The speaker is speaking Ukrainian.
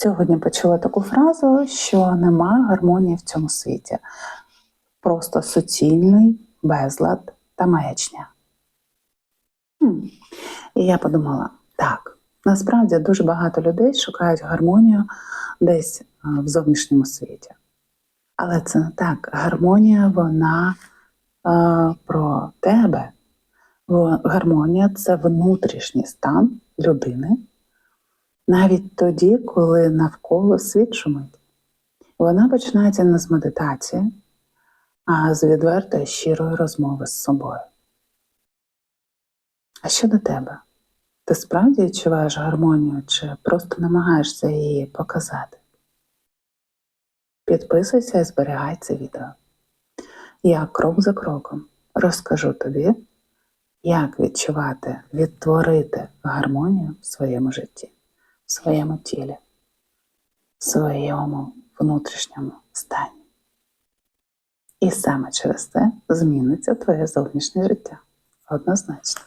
Сьогодні почула таку фразу, що нема гармонії в цьому світі. Просто суцільний безлад та маячня. І я подумала: так, насправді дуже багато людей шукають гармонію десь е, в зовнішньому світі. Але це не так. Гармонія, вона е, про тебе. Гармонія це внутрішній стан людини, навіть тоді, коли навколо світ шумить. Вона починається не з медитації, а з відвертої щирої розмови з собою. А що до тебе? Ти справді відчуваєш гармонію чи просто намагаєшся її показати? Підписуйся і зберігай це відео. Я крок за кроком розкажу тобі, як відчувати, відтворити гармонію в своєму житті, своєму тілі, в своєму внутрішньому стані. І саме через це зміниться твоє зовнішнє життя. Однозначно.